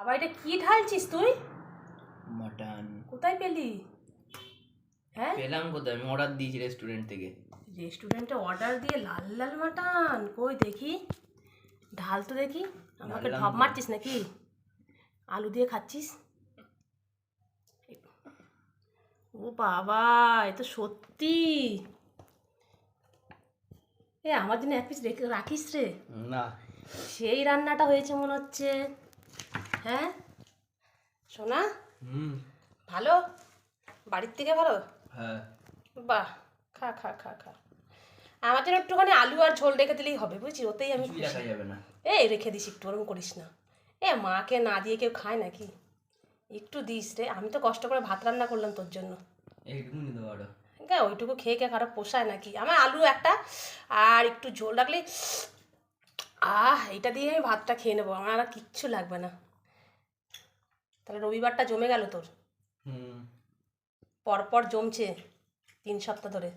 আবার এটা কি ঢালছিস তুই? মাটন। কোথায় পেলি? হ্যাঁ? পেলাম কোথায়? আমি অর্ডার দিয়েছি রেস্টুরেন্ট থেকে। রেস্টুরেন্টে অর্ডার দিয়ে লাল লাল মাটন? কই দেখি? ঢাল তো দেখি। আমাকে ঢপ। মারছিস নাকি? আলু দিয়ে খাচ্ছিস? ও বাবা এ তো সত্যি? এ আমার জন্য এক পিস রেখে রাখিস রে। না। সেই রান্নাটা হয়েছে মনে হচ্ছে। হ্যাঁ? সোনা? হুম। ভালো? বাড়ির থেকে ভালো? হ্যাঁ। বাহ খা খা খা খা। আমার জন্য একটুখানি আলু আর ঝোল রেখে দিলেই হবে বুঝছি ওতেই আমি যাবে না। এই রেখে দিস একটু ওরকম করিস না। এ মাকে না দিয়ে কেউ খায় নাকি? একটু দিস রে আমি তো কষ্ট করে ভাত রান্না করলাম তোর জন্য। হ্যাঁ ওইটুকু খেয়ে খেয়ে কারও পোষায় নাকি? আমার আলু একটা আর একটু ঝোল রাখলে আহ এটা দিয়ে আমি ভাতটা খেয়ে নেব আমার আর কিচ্ছু লাগবে না। তাহলে রবিবারটা জমে গেল তোর। পরপর জমছে তিন সপ্তাহ ধরে।